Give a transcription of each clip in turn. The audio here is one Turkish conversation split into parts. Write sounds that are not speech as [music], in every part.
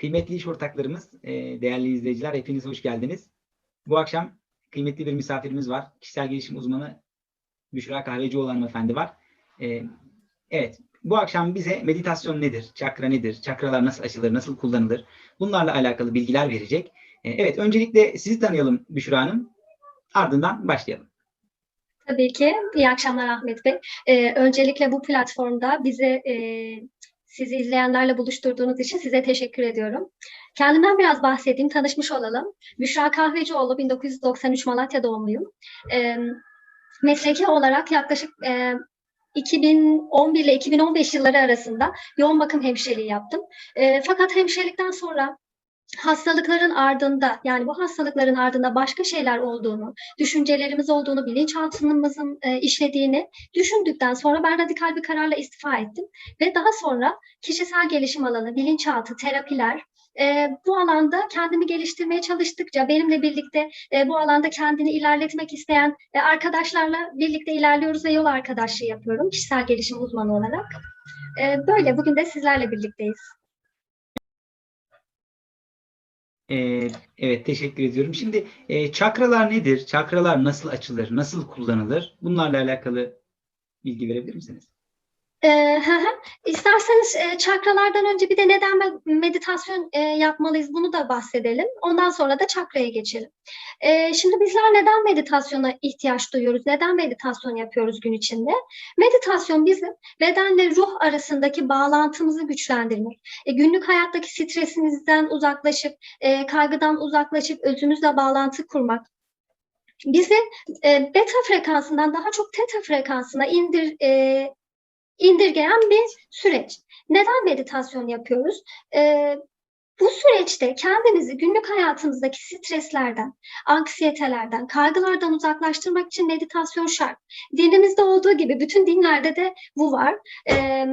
Kıymetli iş ortaklarımız, e, değerli izleyiciler hepiniz hoş geldiniz. Bu akşam kıymetli bir misafirimiz var. Kişisel gelişim uzmanı Büşra Kahvecioğlu hanımefendi var. E, evet, bu akşam bize meditasyon nedir, çakra nedir, çakralar nasıl açılır, nasıl kullanılır bunlarla alakalı bilgiler verecek. E, evet, öncelikle sizi tanıyalım Büşra Hanım. Ardından başlayalım. Tabii ki. İyi akşamlar Ahmet Bey. Ee, öncelikle bu platformda bizi e, sizi izleyenlerle buluşturduğunuz için size teşekkür ediyorum. Kendimden biraz bahsedeyim, tanışmış olalım. Büşra Kahvecioğlu, 1993 Malatya doğumluyum. Ee, mesleki olarak yaklaşık e, 2011 ile 2015 yılları arasında yoğun bakım hemşireliği yaptım. E, fakat hemşirelikten sonra hastalıkların ardında yani bu hastalıkların ardında başka şeyler olduğunu, düşüncelerimiz olduğunu, bilinçaltımızın e, işlediğini düşündükten sonra ben radikal bir kararla istifa ettim. Ve daha sonra kişisel gelişim alanı, bilinçaltı, terapiler, e, bu alanda kendimi geliştirmeye çalıştıkça benimle birlikte e, bu alanda kendini ilerletmek isteyen e, arkadaşlarla birlikte ilerliyoruz ve yol arkadaşlığı yapıyorum kişisel gelişim uzmanı olarak. E, böyle bugün de sizlerle birlikteyiz. Ee, evet, teşekkür ediyorum. Şimdi e, çakralar nedir? Çakralar nasıl açılır, nasıl kullanılır? Bunlarla alakalı bilgi verebilir misiniz? Hı. İsterseniz e, çakralardan önce bir de neden me- meditasyon e, yapmalıyız bunu da bahsedelim. Ondan sonra da çakraya geçelim. Ee, şimdi bizler neden meditasyona ihtiyaç duyuyoruz? Neden meditasyon yapıyoruz gün içinde? Meditasyon bizim bedenle ruh arasındaki bağlantımızı güçlendirmek. E, günlük hayattaki stresimizden uzaklaşıp, e, kaygıdan uzaklaşıp özümüzle bağlantı kurmak. Bizi e, beta frekansından daha çok teta frekansına indir e, indirgeyen bir süreç. Neden meditasyon yapıyoruz? Ee, bu süreçte kendimizi günlük hayatımızdaki streslerden, anksiyetelerden, kaygılardan uzaklaştırmak için meditasyon şart. Dinimizde olduğu gibi bütün dinlerde de bu var. Ee,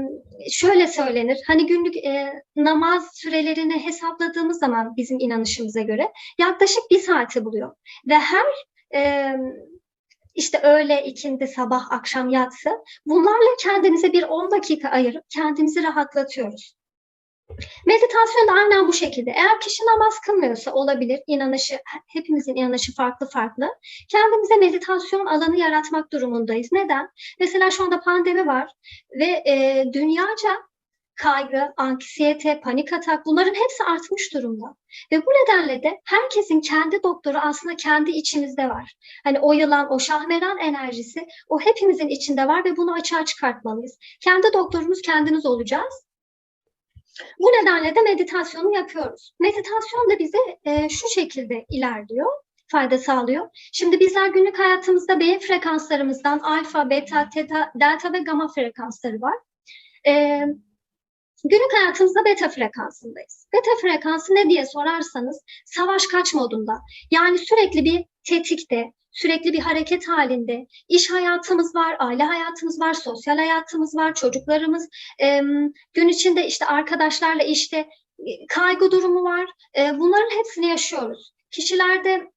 şöyle söylenir, hani günlük e, namaz sürelerini hesapladığımız zaman bizim inanışımıza göre yaklaşık bir saati buluyor. Ve her e, işte öğle, ikindi, sabah, akşam, yatsı bunlarla kendimize bir 10 dakika ayırıp kendimizi rahatlatıyoruz. Meditasyon da aynen bu şekilde. Eğer kişi namaz kılmıyorsa olabilir, inanışı, hepimizin inanışı farklı farklı. Kendimize meditasyon alanı yaratmak durumundayız. Neden? Mesela şu anda pandemi var ve e, dünyaca kaygı, anksiyete, panik atak bunların hepsi artmış durumda. Ve bu nedenle de herkesin kendi doktoru aslında kendi içimizde var. Hani o yılan, o şahmeran enerjisi o hepimizin içinde var ve bunu açığa çıkartmalıyız. Kendi doktorumuz kendimiz olacağız. Bu nedenle de meditasyonu yapıyoruz. Meditasyon da bize e, şu şekilde ilerliyor fayda sağlıyor. Şimdi bizler günlük hayatımızda beyin frekanslarımızdan alfa, beta, teta, delta ve gamma frekansları var. Ee, Günlük hayatımızda beta frekansındayız. Beta frekansı ne diye sorarsanız savaş kaç modunda. Yani sürekli bir tetikte, sürekli bir hareket halinde. İş hayatımız var, aile hayatımız var, sosyal hayatımız var, çocuklarımız. E, gün içinde işte arkadaşlarla işte e, kaygı durumu var. E, bunların hepsini yaşıyoruz. Kişilerde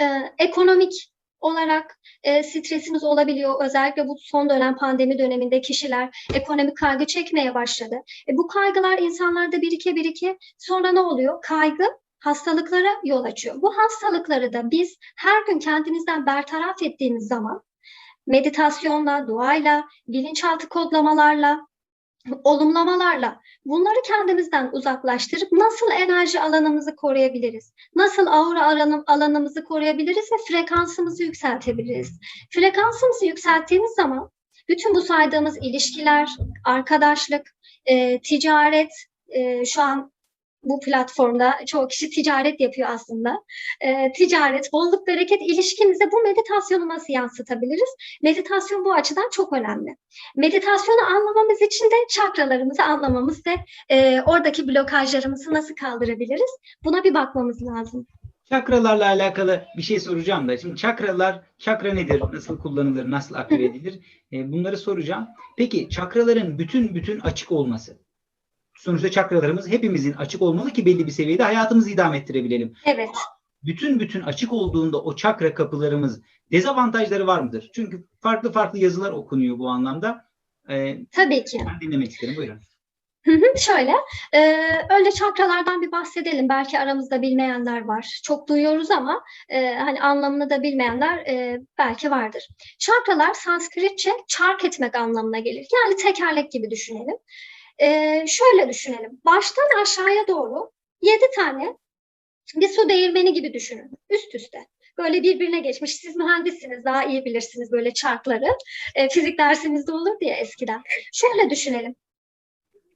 e, ekonomik olarak e, stresimiz olabiliyor. Özellikle bu son dönem pandemi döneminde kişiler ekonomik kaygı çekmeye başladı. E, bu kaygılar insanlarda birike birike sonra ne oluyor? Kaygı hastalıklara yol açıyor. Bu hastalıkları da biz her gün kendimizden bertaraf ettiğimiz zaman meditasyonla, duayla, bilinçaltı kodlamalarla, olumlamalarla bunları kendimizden uzaklaştırıp nasıl enerji alanımızı koruyabiliriz? Nasıl aura alanım, alanımızı koruyabiliriz ve frekansımızı yükseltebiliriz? Frekansımızı yükselttiğimiz zaman bütün bu saydığımız ilişkiler, arkadaşlık, e, ticaret, e, şu an bu platformda çoğu kişi ticaret yapıyor aslında. E, ticaret, bolluk, bereket ilişkimize bu meditasyonu nasıl yansıtabiliriz? Meditasyon bu açıdan çok önemli. Meditasyonu anlamamız için de çakralarımızı anlamamız ve e, oradaki blokajlarımızı nasıl kaldırabiliriz? Buna bir bakmamız lazım. Çakralarla alakalı bir şey soracağım da. Şimdi çakralar, çakra nedir? Nasıl kullanılır? Nasıl aktive edilir? E, bunları soracağım. Peki çakraların bütün bütün açık olması. Sonuçta çakralarımız hepimizin açık olmalı ki belli bir seviyede hayatımızı idame ettirebilelim. Evet. Bütün bütün açık olduğunda o çakra kapılarımız dezavantajları var mıdır? Çünkü farklı farklı yazılar okunuyor bu anlamda. E, Tabii ki. ben dinlemek isterim. Buyurun. Hı hı, Şöyle, e, önce çakralardan bir bahsedelim. Belki aramızda bilmeyenler var. Çok duyuyoruz ama e, hani anlamını da bilmeyenler e, belki vardır. Çakralar Sanskritçe çark etmek anlamına gelir. Yani tekerlek gibi düşünelim. E, şöyle düşünelim. Baştan aşağıya doğru yedi tane bir su değirmeni gibi düşünün. Üst üste. Böyle birbirine geçmiş. Siz mühendissiniz, daha iyi bilirsiniz böyle çarkları. E, fizik dersimizde olur diye eskiden. Şöyle düşünelim.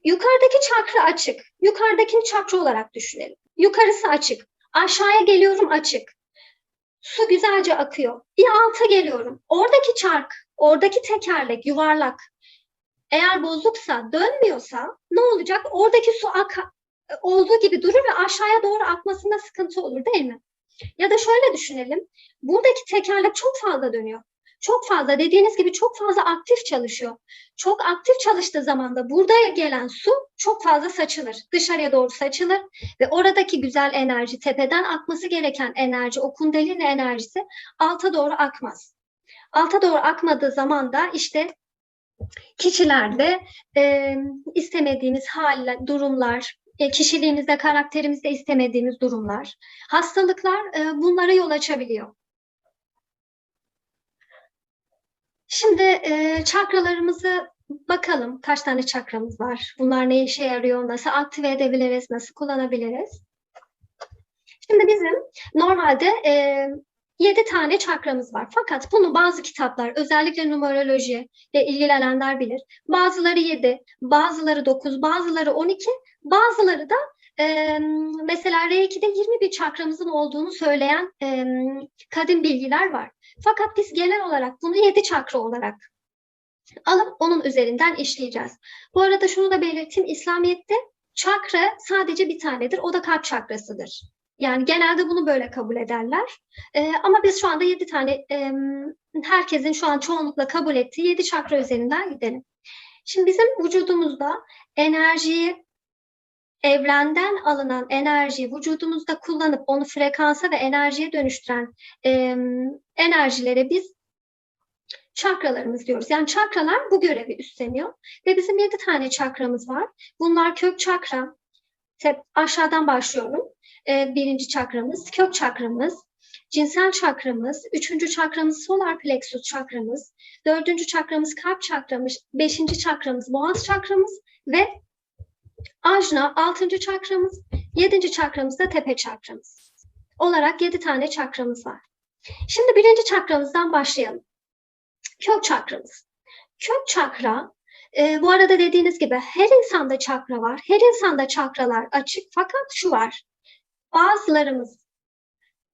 Yukarıdaki çakra açık. Yukarıdakini çakra olarak düşünelim. Yukarısı açık. Aşağıya geliyorum açık. Su güzelce akıyor. Bir alta geliyorum. Oradaki çark, oradaki tekerlek yuvarlak. Eğer bozuksa, dönmüyorsa ne olacak? Oradaki su ak olduğu gibi durur ve aşağıya doğru akmasında sıkıntı olur değil mi? Ya da şöyle düşünelim. Buradaki tekerlek çok fazla dönüyor. Çok fazla dediğiniz gibi çok fazla aktif çalışıyor. Çok aktif çalıştığı zaman da burada gelen su çok fazla saçılır. Dışarıya doğru saçılır ve oradaki güzel enerji, tepeden akması gereken enerji, o kundalini enerjisi alta doğru akmaz. Alta doğru akmadığı zaman da işte kişilerde e, istemediğimiz haller, durumlar, e, kişiliğimizde, karakterimizde istemediğimiz durumlar, hastalıklar e, bunlara yol açabiliyor. Şimdi e, çakralarımızı bakalım. Kaç tane çakramız var? Bunlar ne işe yarıyor? Nasıl aktive edebiliriz? Nasıl kullanabiliriz? Şimdi bizim normalde e, 7 tane çakramız var. Fakat bunu bazı kitaplar, özellikle numeroloji ile ilgilenenler bilir. Bazıları 7, bazıları 9, bazıları 12, bazıları da e, mesela R2'de 21 çakramızın olduğunu söyleyen e, kadim bilgiler var. Fakat biz genel olarak bunu 7 çakra olarak alıp onun üzerinden işleyeceğiz. Bu arada şunu da belirteyim. İslamiyet'te çakra sadece bir tanedir. O da kalp çakrasıdır. Yani genelde bunu böyle kabul ederler. Ee, ama biz şu anda yedi tane e, herkesin şu an çoğunlukla kabul ettiği yedi çakra üzerinden gidelim. Şimdi bizim vücudumuzda enerjiyi evrenden alınan enerjiyi vücudumuzda kullanıp onu frekansa ve enerjiye dönüştüren e, enerjilere biz çakralarımız diyoruz. Yani çakralar bu görevi üstleniyor. Ve bizim yedi tane çakramız var. Bunlar kök çakra. Aşağıdan başlıyorum. E, birinci çakramız, kök çakramız, cinsel çakramız, üçüncü çakramız solar plexus çakramız, dördüncü çakramız kalp çakramız, beşinci çakramız boğaz çakramız ve ajna altıncı çakramız, yedinci çakramız da tepe çakramız. Olarak yedi tane çakramız var. Şimdi birinci çakramızdan başlayalım. Kök çakramız. Kök çakra, e, bu arada dediğiniz gibi her insanda çakra var. Her insanda çakralar açık fakat şu var. Bazılarımız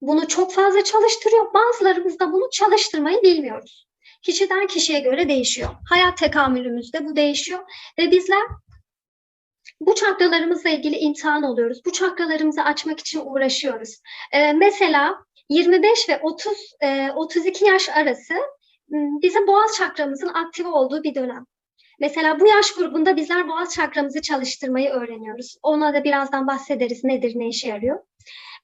bunu çok fazla çalıştırıyor, bazılarımız da bunu çalıştırmayı bilmiyoruz. Kişiden kişiye göre değişiyor. Hayat tekamülümüzde bu değişiyor ve bizler bu çakralarımızla ilgili imtihan oluyoruz. Bu çakralarımızı açmak için uğraşıyoruz. Ee, mesela 25 ve 30 e, 32 yaş arası bizim boğaz çakramızın aktif olduğu bir dönem. Mesela bu yaş grubunda bizler boğaz çakramızı çalıştırmayı öğreniyoruz. Ona da birazdan bahsederiz nedir, ne işe yarıyor.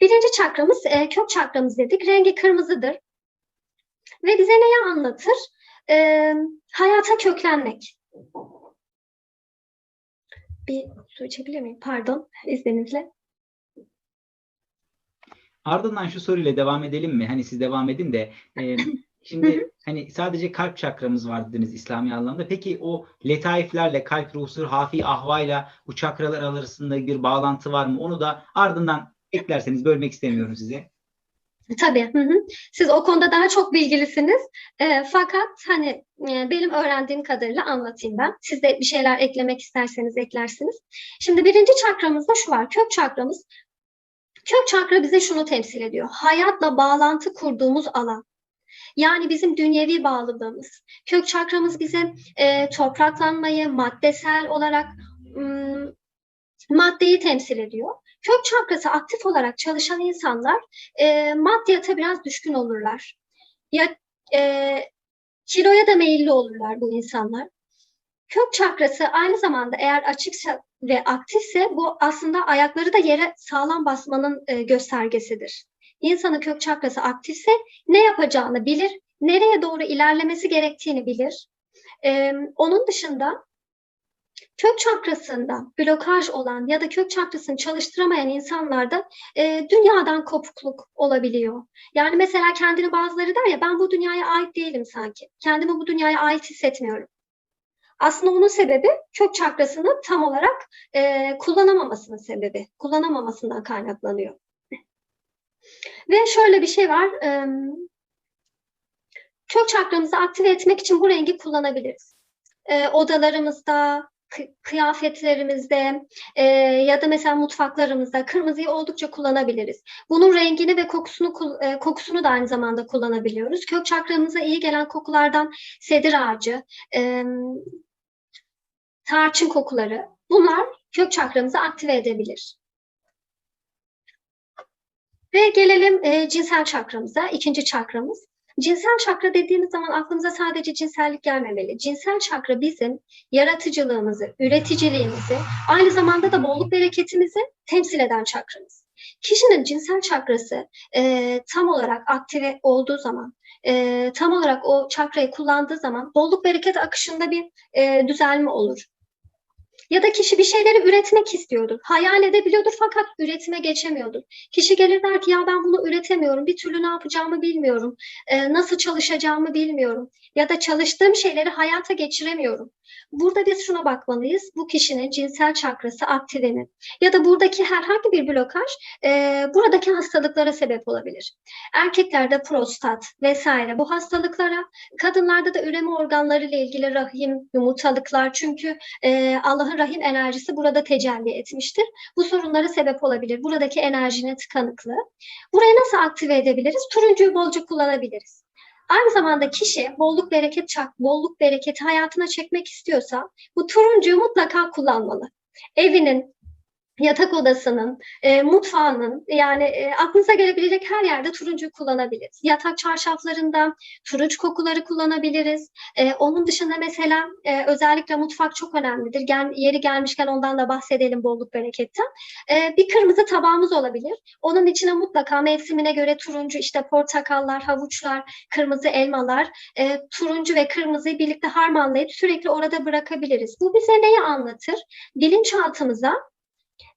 Birinci çakramız e, kök çakramız dedik. Rengi kırmızıdır. Ve bize neyi anlatır? E, hayata köklenmek. Bir su içebilir miyim? Pardon, izninizle. Ardından şu soruyla devam edelim mi? Hani siz devam edin de e, [clears throat] Şimdi hani sadece kalp çakramız var dediniz İslami anlamda. Peki o letaiflerle, kalp, ruh, sır, hafi, ahvayla bu çakralar arasında bir bağlantı var mı? Onu da ardından eklerseniz bölmek istemiyorum size. Tabii. Hı hı. Siz o konuda daha çok bilgilisiniz. E, fakat hani e, benim öğrendiğim kadarıyla anlatayım ben. Siz de bir şeyler eklemek isterseniz eklersiniz. Şimdi birinci çakramızda şu var. Kök çakramız. Kök çakra bize şunu temsil ediyor. Hayatla bağlantı kurduğumuz alan. Yani bizim dünyevi bağlılığımız. Kök çakramız bize e, topraklanmayı maddesel olarak ım, maddeyi temsil ediyor. Kök çakrası aktif olarak çalışan insanlar e, maddiyata biraz düşkün olurlar. Ya e, kiloya da meyilli olurlar bu insanlar. Kök çakrası aynı zamanda eğer açıksa ve aktifse bu aslında ayakları da yere sağlam basmanın e, göstergesidir insanın kök çakrası aktifse ne yapacağını bilir, nereye doğru ilerlemesi gerektiğini bilir. Ee, onun dışında kök çakrasında blokaj olan ya da kök çakrasını çalıştıramayan insanlarda e, dünyadan kopukluk olabiliyor. Yani mesela kendini bazıları der ya ben bu dünyaya ait değilim sanki. Kendimi bu dünyaya ait hissetmiyorum. Aslında onun sebebi kök çakrasını tam olarak e, kullanamamasının sebebi. Kullanamamasından kaynaklanıyor. Ve şöyle bir şey var. Kök çakramızı aktive etmek için bu rengi kullanabiliriz. Odalarımızda, kıyafetlerimizde ya da mesela mutfaklarımızda kırmızıyı oldukça kullanabiliriz. Bunun rengini ve kokusunu kokusunu da aynı zamanda kullanabiliyoruz. Kök çakramıza iyi gelen kokulardan sedir ağacı, tarçın kokuları bunlar kök çakramızı aktive edebilir. Ve gelelim e, cinsel çakramıza, ikinci çakramız. Cinsel çakra dediğimiz zaman aklımıza sadece cinsellik gelmemeli. Cinsel çakra bizim yaratıcılığımızı, üreticiliğimizi, aynı zamanda da bolluk bereketimizi temsil eden çakramız. Kişinin cinsel çakrası e, tam olarak aktive olduğu zaman, e, tam olarak o çakrayı kullandığı zaman bolluk bereket akışında bir e, düzelme olur. Ya da kişi bir şeyleri üretmek istiyordur. Hayal edebiliyordur fakat üretime geçemiyordur. Kişi gelir der ki ya ben bunu üretemiyorum. Bir türlü ne yapacağımı bilmiyorum. Ee, nasıl çalışacağımı bilmiyorum. Ya da çalıştığım şeyleri hayata geçiremiyorum. Burada biz şuna bakmalıyız. Bu kişinin cinsel çakrası aktive mi? Ya da buradaki herhangi bir blokaj e, buradaki hastalıklara sebep olabilir. Erkeklerde prostat vesaire bu hastalıklara, kadınlarda da üreme organları ile ilgili rahim, yumurtalıklar çünkü e, Allah'ın rahim enerjisi burada tecelli etmiştir. Bu sorunlara sebep olabilir. Buradaki enerjinin tıkanıklığı. Burayı nasıl aktive edebiliriz? Turuncuyu bolca kullanabiliriz. Aynı zamanda kişi bolluk bereket çak, bolluk bereketi hayatına çekmek istiyorsa bu turuncuyu mutlaka kullanmalı. Evinin yatak odasının, e, mutfağının yani e, aklınıza gelebilecek her yerde turuncu kullanabiliriz. Yatak çarşaflarında turuncu kokuları kullanabiliriz. E, onun dışında mesela e, özellikle mutfak çok önemlidir. Gel, yeri gelmişken ondan da bahsedelim bolluk bereketten. E, bir kırmızı tabağımız olabilir. Onun içine mutlaka mevsimine göre turuncu işte portakallar, havuçlar, kırmızı elmalar, e, turuncu ve kırmızıyı birlikte harmanlayıp sürekli orada bırakabiliriz. Bu bize neyi anlatır? Bilinçaltımıza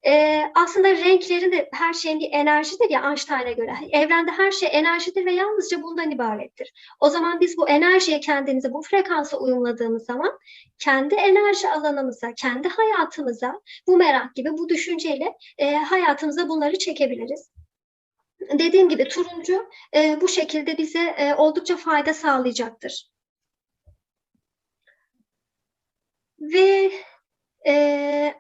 e, aslında renklerin de her şeyin bir enerjidir ya Einstein'a göre. Evrende her şey enerjidir ve yalnızca bundan ibarettir. O zaman biz bu enerjiye kendimizi bu frekansa uyumladığımız zaman kendi enerji alanımıza, kendi hayatımıza bu merak gibi bu düşünceyle e, hayatımıza bunları çekebiliriz. Dediğim gibi turuncu e, bu şekilde bize e, oldukça fayda sağlayacaktır. Ve e,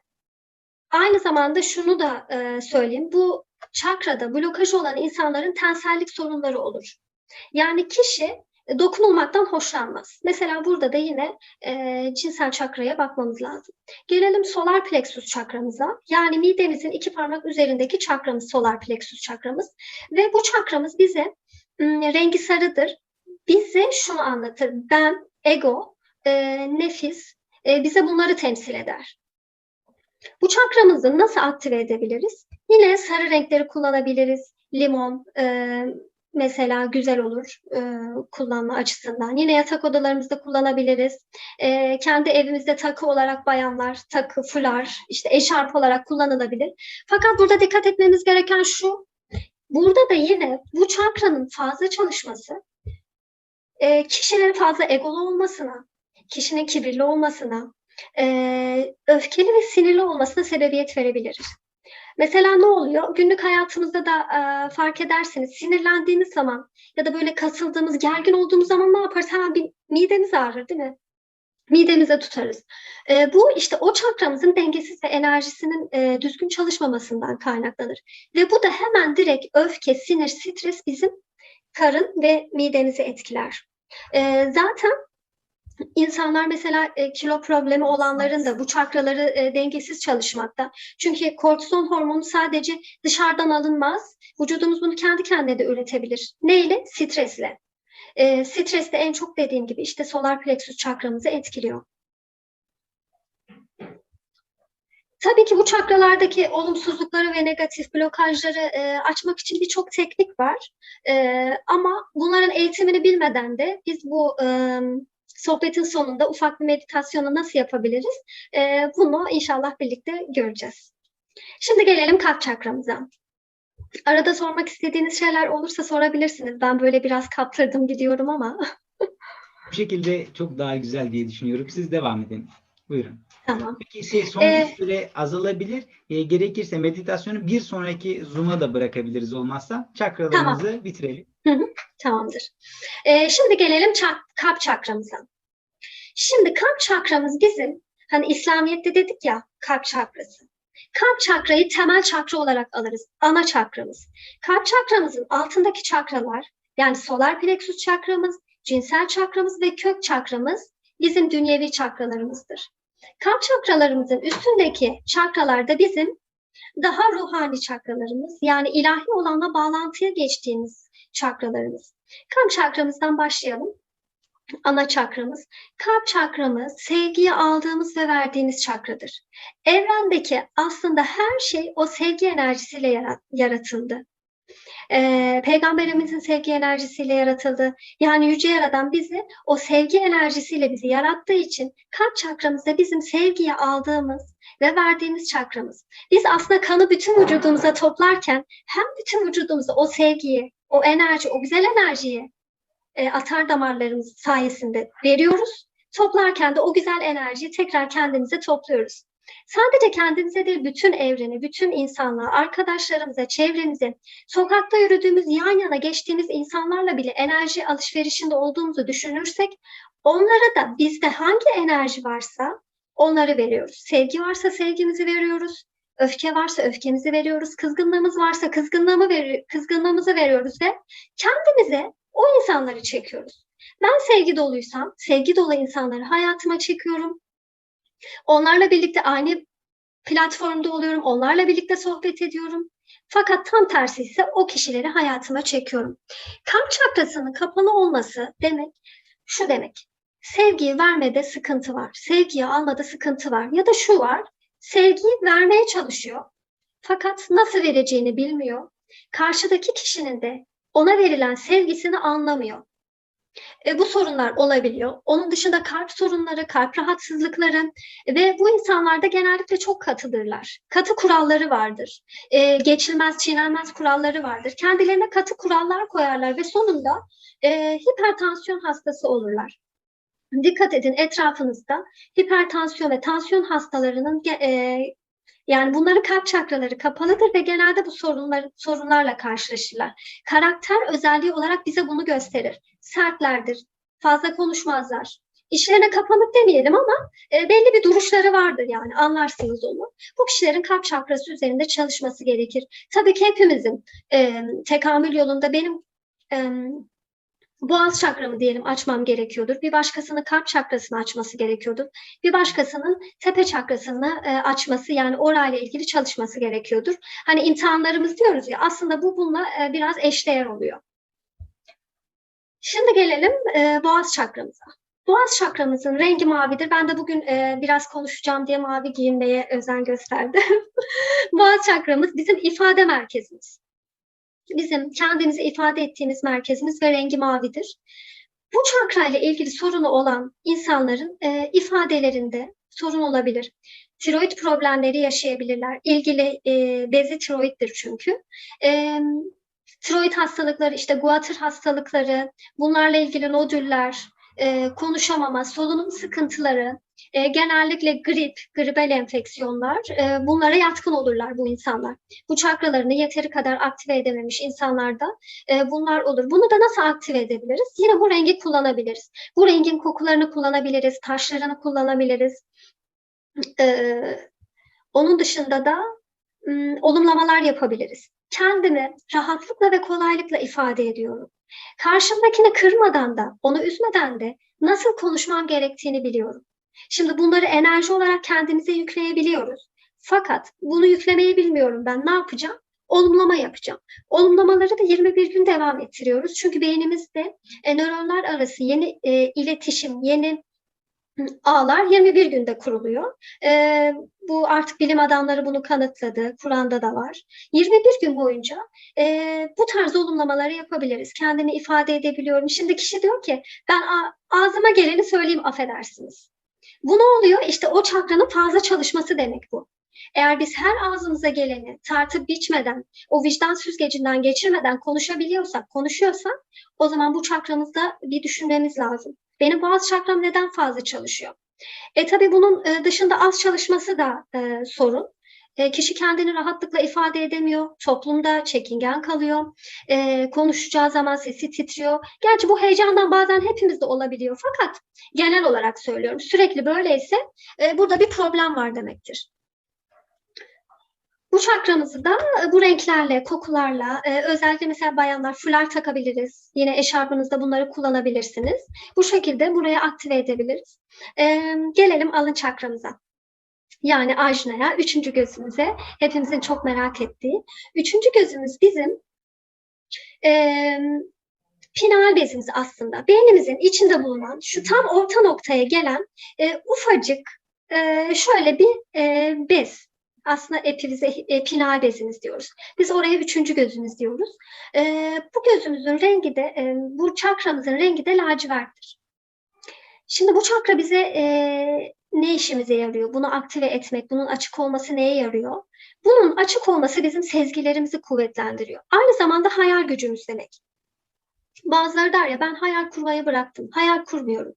Aynı zamanda şunu da e, söyleyeyim. Bu çakrada blokaj olan insanların tensellik sorunları olur. Yani kişi e, dokunulmaktan hoşlanmaz. Mesela burada da yine e, cinsel çakraya bakmamız lazım. Gelelim solar plexus çakramıza. Yani midemizin iki parmak üzerindeki çakramız solar plexus çakramız. Ve bu çakramız bize rengi sarıdır. Bize şunu anlatır. Ben, ego, e, nefis e, bize bunları temsil eder. Bu çakramızı nasıl aktive edebiliriz? Yine sarı renkleri kullanabiliriz. Limon e, mesela güzel olur e, kullanma açısından. Yine yatak odalarımızda kullanabiliriz. E, kendi evimizde takı olarak bayanlar, takı, fular, işte eşarp olarak kullanılabilir. Fakat burada dikkat etmemiz gereken şu, burada da yine bu çakranın fazla çalışması e, kişinin fazla egolu olmasına, kişinin kibirli olmasına, e, öfkeli ve sinirli olmasına sebebiyet verebilir. Mesela ne oluyor? Günlük hayatımızda da e, fark ederseniz sinirlendiğimiz zaman ya da böyle kasıldığımız, gergin olduğumuz zaman ne yaparız? Hemen bir midemiz ağrır değil mi? Midemize tutarız. E, bu işte o çakramızın dengesiz ve enerjisinin e, düzgün çalışmamasından kaynaklanır. Ve bu da hemen direkt öfke, sinir, stres bizim karın ve midemizi etkiler. E, zaten İnsanlar mesela e, kilo problemi olanların da bu çakraları e, dengesiz çalışmakta. Çünkü kortizon hormonu sadece dışarıdan alınmaz. Vücudumuz bunu kendi kendine de üretebilir. Neyle? Stresle. E, stres de en çok dediğim gibi işte solar plexus çakramızı etkiliyor. Tabii ki bu çakralardaki olumsuzlukları ve negatif blokajları e, açmak için birçok teknik var. E, ama bunların eğitimini bilmeden de biz bu e, sohbetin sonunda ufak bir meditasyonu nasıl yapabiliriz? E, bunu inşallah birlikte göreceğiz. Şimdi gelelim kalp çakramıza. Arada sormak istediğiniz şeyler olursa sorabilirsiniz. Ben böyle biraz kaptırdım gidiyorum ama. Bu şekilde çok daha güzel diye düşünüyorum. Siz devam edin. Buyurun. tamam. Peki şey, son Ee, süre azalabilir. E, gerekirse meditasyonu bir sonraki Zoom'a da bırakabiliriz olmazsa. Çakralarımızı bitirelim. Tamamdır. Ee, şimdi gelelim çak- kalp çakramıza. Şimdi kalp çakramız bizim, hani İslamiyet'te dedik ya kalp çakrası. Kalp çakrayı temel çakra olarak alırız. Ana çakramız. Kalp çakramızın altındaki çakralar, yani solar plexus çakramız, cinsel çakramız ve kök çakramız bizim dünyevi çakralarımızdır. Kalp çakralarımızın üstündeki çakralar da bizim daha ruhani çakralarımız, yani ilahi olanla bağlantıya geçtiğimiz çakralarımız. Kalp çakramızdan başlayalım. Ana çakramız. Kalp çakramız sevgiyi aldığımız ve verdiğimiz çakradır. Evrendeki aslında her şey o sevgi enerjisiyle yara- yaratıldı. Ee, Peygamberimizin sevgi enerjisiyle yaratıldı. Yani Yüce Yaradan bizi o sevgi enerjisiyle bizi yarattığı için kalp çakramızda bizim sevgiyi aldığımız ve verdiğimiz çakramız. Biz aslında kanı bütün vücudumuza toplarken hem bütün vücudumuza o sevgiyi, o enerji, o güzel enerjiyi e, atar damarlarımız sayesinde veriyoruz. Toplarken de o güzel enerjiyi tekrar kendimize topluyoruz. Sadece kendimize değil bütün evrene, bütün insanlığa, arkadaşlarımıza, çevremize, sokakta yürüdüğümüz, yan yana geçtiğimiz insanlarla bile enerji alışverişinde olduğumuzu düşünürsek onlara da bizde hangi enerji varsa onları veriyoruz. Sevgi varsa sevgimizi veriyoruz. Öfke varsa öfkemizi veriyoruz. Kızgınlığımız varsa kızgınlığımı veri- kızgınlığımızı veriyoruz ve kendimize o insanları çekiyoruz. Ben sevgi doluysam, sevgi dolu insanları hayatıma çekiyorum. Onlarla birlikte aynı platformda oluyorum. Onlarla birlikte sohbet ediyorum. Fakat tam tersi ise o kişileri hayatıma çekiyorum. Kalp çakrasının kapalı olması demek şu demek. Sevgiyi vermede sıkıntı var. Sevgiyi almada sıkıntı var. Ya da şu var. Sevgiyi vermeye çalışıyor. Fakat nasıl vereceğini bilmiyor. Karşıdaki kişinin de ona verilen sevgisini anlamıyor. E, bu sorunlar olabiliyor. Onun dışında kalp sorunları, kalp rahatsızlıkları ve bu insanlarda genellikle çok katıdırlar. Katı kuralları vardır. E, geçilmez, çiğnenmez kuralları vardır. Kendilerine katı kurallar koyarlar ve sonunda e, hipertansiyon hastası olurlar. Dikkat edin etrafınızda hipertansiyon ve tansiyon hastalarının e, yani bunların kalp çakraları kapalıdır ve genelde bu sorunlar, sorunlarla karşılaşırlar. Karakter özelliği olarak bize bunu gösterir. Sertlerdir, fazla konuşmazlar. İşlerine kapanık demeyelim ama e, belli bir duruşları vardır yani anlarsınız onu. Bu kişilerin kalp çakrası üzerinde çalışması gerekir. Tabii ki hepimizin e, tekamül yolunda benim e, boğaz çakramı diyelim açmam gerekiyordur. Bir başkasının kalp çakrasını açması gerekiyordur. Bir başkasının tepe çakrasını e, açması yani orayla ilgili çalışması gerekiyordur. Hani imtihanlarımız diyoruz ya aslında bu bununla e, biraz eşdeğer oluyor. Şimdi gelelim e, boğaz çakramıza. Boğaz çakramızın rengi mavidir. Ben de bugün e, biraz konuşacağım diye mavi giyinmeye özen gösterdim. [laughs] boğaz çakramız bizim ifade merkezimiz bizim kendimizi ifade ettiğimiz merkezimiz ve rengi mavidir. Bu çakra ile ilgili sorunu olan insanların e, ifadelerinde sorun olabilir. Tiroid problemleri yaşayabilirler. İlgili e, bezi tiroiddir çünkü. E, tiroid hastalıkları, işte guatr hastalıkları, bunlarla ilgili nodüller, e, konuşamama, solunum sıkıntıları, e, genellikle grip, gribel enfeksiyonlar, e, bunlara yatkın olurlar bu insanlar. Bu çakralarını yeteri kadar aktive edememiş insanlarda e, bunlar olur. Bunu da nasıl aktive edebiliriz? Yine bu rengi kullanabiliriz. Bu rengin kokularını kullanabiliriz, taşlarını kullanabiliriz. E, onun dışında da m, olumlamalar yapabiliriz. Kendimi rahatlıkla ve kolaylıkla ifade ediyorum. Karşımdakini kırmadan da, onu üzmeden de nasıl konuşmam gerektiğini biliyorum. Şimdi bunları enerji olarak kendimize yükleyebiliyoruz. Fakat bunu yüklemeyi bilmiyorum ben. Ne yapacağım? Olumlama yapacağım. Olumlamaları da 21 gün devam ettiriyoruz. Çünkü beynimizde e, nöronlar arası yeni e, iletişim, yeni ağlar 21 günde kuruluyor. Ee, bu artık bilim adamları bunu kanıtladı. Kur'an'da da var. 21 gün boyunca e, bu tarz olumlamaları yapabiliriz. Kendini ifade edebiliyorum. Şimdi kişi diyor ki ben ağzıma geleni söyleyeyim affedersiniz. Bu ne oluyor? İşte o çakranın fazla çalışması demek bu. Eğer biz her ağzımıza geleni tartıp biçmeden, o vicdan süzgecinden geçirmeden konuşabiliyorsak, konuşuyorsak o zaman bu çakramızda bir düşünmemiz lazım. Benim boğaz çakram neden fazla çalışıyor? E tabii bunun e, dışında az çalışması da e, sorun. E, kişi kendini rahatlıkla ifade edemiyor, toplumda çekingen kalıyor, e, konuşacağı zaman sesi titriyor. Gerçi bu heyecandan bazen hepimizde olabiliyor fakat genel olarak söylüyorum sürekli böyleyse e, burada bir problem var demektir. Bu çakramızı da e, bu renklerle, kokularla, e, özellikle mesela bayanlar fular takabiliriz. Yine eşarbınızda bunları kullanabilirsiniz. Bu şekilde buraya aktive edebiliriz. E, gelelim alın çakramıza. Yani ajnaya, üçüncü gözümüze, hepimizin çok merak ettiği. Üçüncü gözümüz bizim pinal bezimiz aslında. Beynimizin içinde bulunan şu tam orta noktaya gelen ufacık şöyle bir bez aslında epivize, epinal bezimiz diyoruz. Biz oraya üçüncü gözümüz diyoruz. E, bu gözümüzün rengi de, e, bu çakramızın rengi de laciverttir. Şimdi bu çakra bize e, ne işimize yarıyor? Bunu aktive etmek, bunun açık olması neye yarıyor? Bunun açık olması bizim sezgilerimizi kuvvetlendiriyor. Aynı zamanda hayal gücümüz demek. Bazıları der ya ben hayal kurmayı bıraktım, hayal kurmuyorum.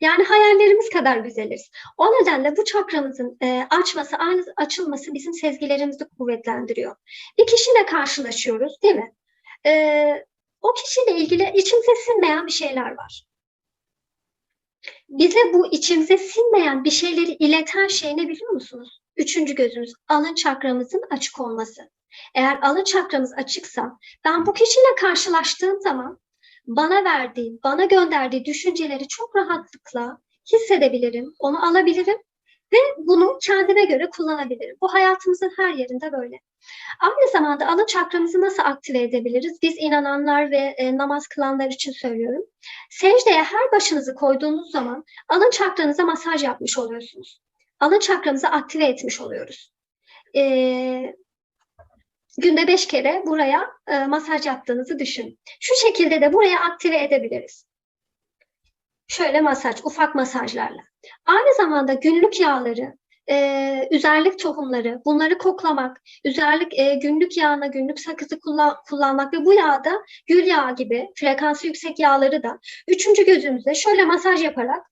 Yani hayallerimiz kadar güzeliz. O nedenle bu çakramızın e, açması, açılması bizim sezgilerimizi kuvvetlendiriyor. Bir kişiyle karşılaşıyoruz değil mi? E, o kişiyle ilgili içimize sinmeyen bir şeyler var. Bize bu içimize sinmeyen bir şeyleri ileten şey ne biliyor musunuz? Üçüncü gözümüz, alın çakramızın açık olması. Eğer alın çakramız açıksa, ben bu kişiyle karşılaştığım zaman bana verdiği, bana gönderdiği düşünceleri çok rahatlıkla hissedebilirim, onu alabilirim ve bunu kendime göre kullanabilirim. Bu hayatımızın her yerinde böyle. Aynı zamanda alın çakramızı nasıl aktive edebiliriz? Biz inananlar ve e, namaz kılanlar için söylüyorum. Secdeye her başınızı koyduğunuz zaman alın çakranıza masaj yapmış oluyorsunuz. Alın çakramızı aktive etmiş oluyoruz. Ee, günde beş kere buraya e, masaj yaptığınızı düşün. Şu şekilde de buraya aktive edebiliriz. Şöyle masaj, ufak masajlarla. Aynı zamanda günlük yağları, e, üzerlik tohumları, bunları koklamak, üzerlik e, günlük yağına günlük sakızı kullan, kullanmak ve bu yağda gül yağı gibi frekansı yüksek yağları da üçüncü gözümüzde şöyle masaj yaparak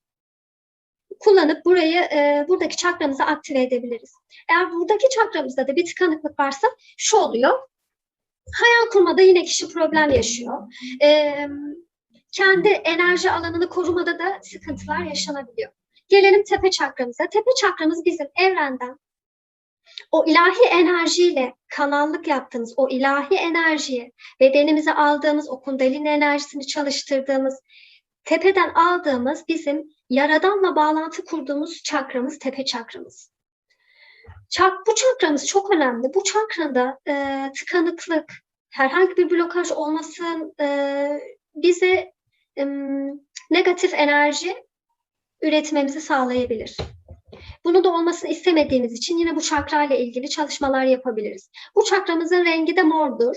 kullanıp burayı e, buradaki çakramızı aktive edebiliriz. Eğer buradaki çakramızda da bir tıkanıklık varsa şu oluyor. Hayal kurmada yine kişi problem yaşıyor. E, kendi enerji alanını korumada da sıkıntılar yaşanabiliyor. Gelelim tepe çakramıza. Tepe çakramız bizim evrenden o ilahi enerjiyle kanallık yaptığımız, o ilahi enerjiyi bedenimize aldığımız, o kundalini enerjisini çalıştırdığımız, tepeden aldığımız bizim yaradanla bağlantı kurduğumuz çakramız tepe çakramız. Çak, bu çakramız çok önemli. Bu çakrada e, tıkanıklık, herhangi bir blokaj olmasın e, bize e, negatif enerji üretmemizi sağlayabilir. Bunu da olmasını istemediğimiz için yine bu çakra ile ilgili çalışmalar yapabiliriz. Bu çakramızın rengi de mordur.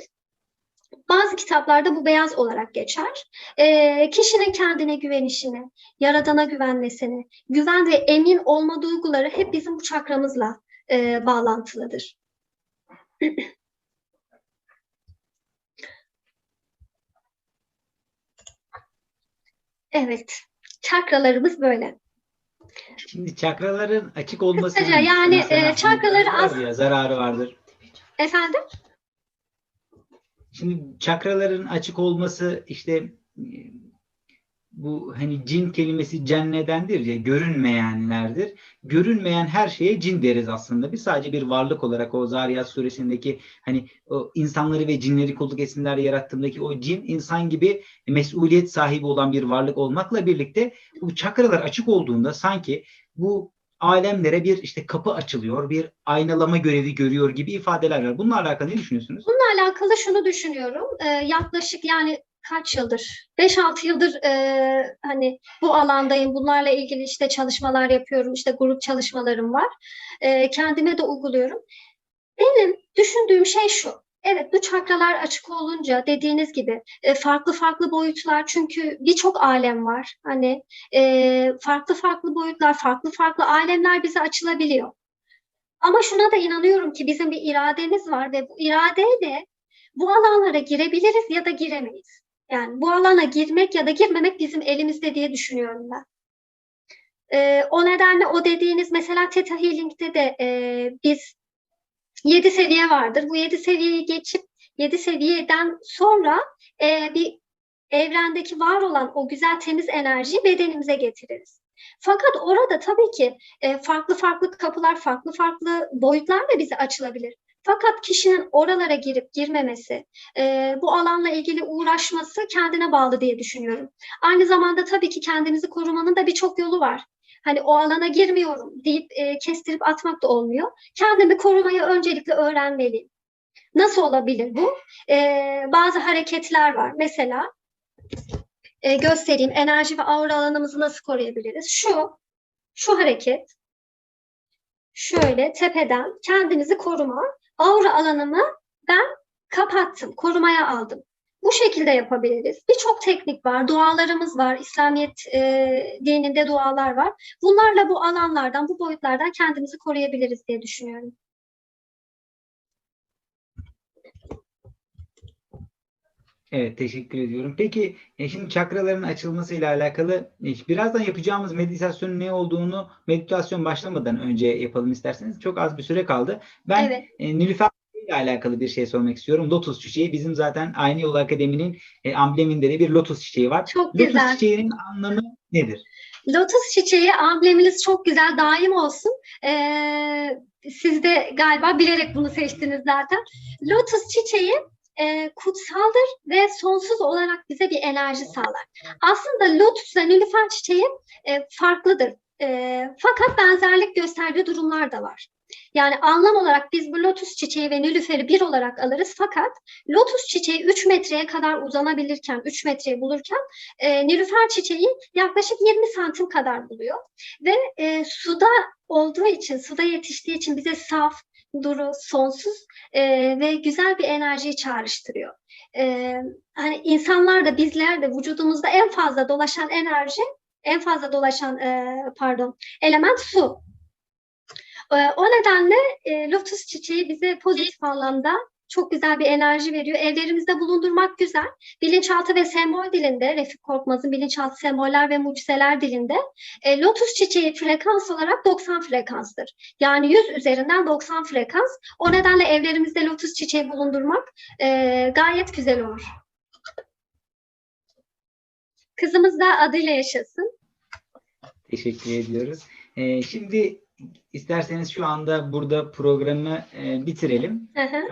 Bazı kitaplarda bu beyaz olarak geçer. E, kişinin kendine güvenişini, yaradana güvenmesini, güven ve emin olma duyguları hep bizim bu çakramızla e, bağlantılıdır. [clears throat] evet, çakralarımız böyle. Şimdi çakraların açık olması Kısaca yani e, çakraları az... Ya, zararı vardır. Efendim? Şimdi çakraların açık olması işte bu hani cin kelimesi cennedendir ya görünmeyenlerdir. Görünmeyen her şeye cin deriz aslında. Biz sadece bir varlık olarak o Zariyat suresindeki hani o insanları ve cinleri kulluk esinler yarattığındaki o cin insan gibi mesuliyet sahibi olan bir varlık olmakla birlikte bu çakralar açık olduğunda sanki bu alemlere bir işte kapı açılıyor, bir aynalama görevi görüyor gibi ifadeler var. Bununla alakalı ne düşünüyorsunuz? Bununla alakalı şunu düşünüyorum. Ee, yaklaşık yani kaç yıldır? 5-6 yıldır e, hani bu alandayım. Bunlarla ilgili işte çalışmalar yapıyorum. İşte grup çalışmalarım var. E, kendime de uyguluyorum. Benim düşündüğüm şey şu. Evet bu çakralar açık olunca dediğiniz gibi e, farklı farklı boyutlar çünkü birçok alem var. Hani e, farklı farklı boyutlar, farklı farklı alemler bize açılabiliyor. Ama şuna da inanıyorum ki bizim bir irademiz var ve bu iradeyle bu alanlara girebiliriz ya da giremeyiz. Yani bu alana girmek ya da girmemek bizim elimizde diye düşünüyorum ben. Ee, o nedenle o dediğiniz mesela Theta Healing'de de e, biz 7 seviye vardır. Bu 7 seviyeyi geçip 7 seviyeden sonra e, bir evrendeki var olan o güzel temiz enerjiyi bedenimize getiririz. Fakat orada tabii ki e, farklı farklı kapılar, farklı farklı boyutlar da bize açılabilir. Fakat kişinin oralara girip girmemesi, e, bu alanla ilgili uğraşması kendine bağlı diye düşünüyorum. Aynı zamanda tabii ki kendimizi korumanın da birçok yolu var. Hani o alana girmiyorum deyip e, kestirip atmak da olmuyor. Kendimi korumayı öncelikle öğrenmeliyim. Nasıl olabilir bu? E, bazı hareketler var. Mesela e, göstereyim enerji ve aura alanımızı nasıl koruyabiliriz? Şu, şu hareket. Şöyle tepeden kendinizi koruma. Aura alanımı ben kapattım, korumaya aldım. Bu şekilde yapabiliriz. Birçok teknik var, dualarımız var, İslamiyet e, dininde dualar var. Bunlarla bu alanlardan, bu boyutlardan kendimizi koruyabiliriz diye düşünüyorum. Evet, teşekkür ediyorum. Peki, e, şimdi çakraların açılmasıyla alakalı e, birazdan yapacağımız meditasyonun ne olduğunu meditasyon başlamadan önce yapalım isterseniz. Çok az bir süre kaldı. Ben Evet. e, Nilüfer ile alakalı bir şey sormak istiyorum. Lotus çiçeği bizim zaten Aynı Yol Akademi'nin e, ambleminde de bir lotus çiçeği var. Çok Lotus güzel. çiçeğinin anlamı nedir? Lotus çiçeği ambleminiz çok güzel, daim olsun. Ee, siz de galiba bilerek bunu seçtiniz zaten. Lotus çiçeği e, kutsaldır ve sonsuz olarak bize bir enerji sağlar. Aslında lotus ve nilüfer çiçeği e, farklıdır. E, fakat benzerlik gösterdiği durumlar da var. Yani anlam olarak biz bu lotus çiçeği ve nilüferi bir olarak alırız fakat lotus çiçeği 3 metreye kadar uzanabilirken, 3 metreyi bulurken e, nilüfer çiçeği yaklaşık 20 santim kadar buluyor. Ve e, suda olduğu için, suda yetiştiği için bize saf, duru, sonsuz e, ve güzel bir enerjiyi çağrıştırıyor. E, hani insanlar da bizler de vücudumuzda en fazla dolaşan enerji, en fazla dolaşan e, pardon element su. E, o nedenle e, lotus çiçeği bize pozitif anlamda çok güzel bir enerji veriyor. Evlerimizde bulundurmak güzel. Bilinçaltı ve sembol dilinde, Refik Korkmaz'ın bilinçaltı semboller ve mucizeler dilinde e, lotus çiçeği frekans olarak 90 frekanstır. Yani 100 üzerinden 90 frekans. O nedenle evlerimizde lotus çiçeği bulundurmak e, gayet güzel olur. Kızımız da adıyla yaşasın. Teşekkür ediyoruz. E, şimdi isterseniz şu anda burada programı e, bitirelim. Hı hı.